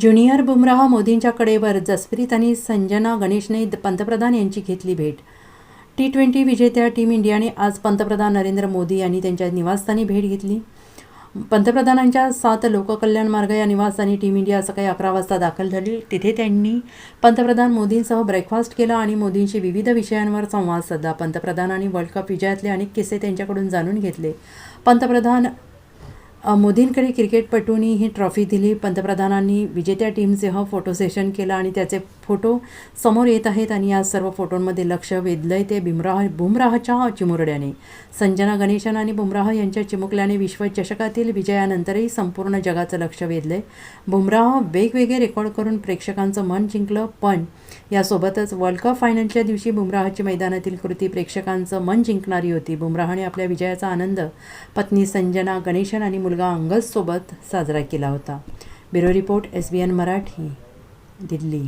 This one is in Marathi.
ज्युनियर बुमराह मोदींच्या कडेवर जसप्रीत आणि संजना गणेशने पंतप्रधान यांची घेतली भेट. टी ट्वेंटी विजेत्या टीम इंडियाने आज पंतप्रधान नरेंद्र मोदी यांनी त्यांच्या निवासस्थानी भेट घेतली. पंतप्रधानांच्या सात लोककल्याण मार्ग या निवासस्थानी टीम इंडिया सकाळी अकरा वाजता दाखल झाली. तिथे त्यांनी पंतप्रधान मोदींसह ब्रेकफास्ट केला आणि मोदींशी विविध विषयांवर संवाद साधला. पंतप्रधानांनी वर्ल्ड कप विजयातले अनेक किस्से त्यांच्याकडून जाणून घेतले. पंतप्रधान मोदींकडे क्रिकेटपटूंनी ही ट्रॉफी दिली. पंतप्रधानांनी विजेत्या टीमसह फोटो सेशन केलं आणि त्याचे फोटो समोर येत आहेत आणि या सर्व फोटोंमध्ये लक्ष वेधलंय ते बिमराह बुमराहच्या चिमुरड्याने. संजना गणेशन आणि बुमराह यांच्या चिमुकल्याने विश्वचषकातील विजयानंतरही संपूर्ण जगाचं लक्ष वेधलंय. बुमराह वेगवेगळे रेकॉर्ड करून प्रेक्षकांचं मन जिंकलं पण यासोबतच वर्ल्ड कप फायनलच्या दिवशी बुमराहची मैदानातील कृती प्रेक्षकांचं मन जिंकणारी होती. बुमराहने आपल्या विजयाचा आनंद पत्नी संजना गणेशन आणि मुलगा अंगजसोबत साजरा केला होता. Bureau report S B N Marathi Delhi.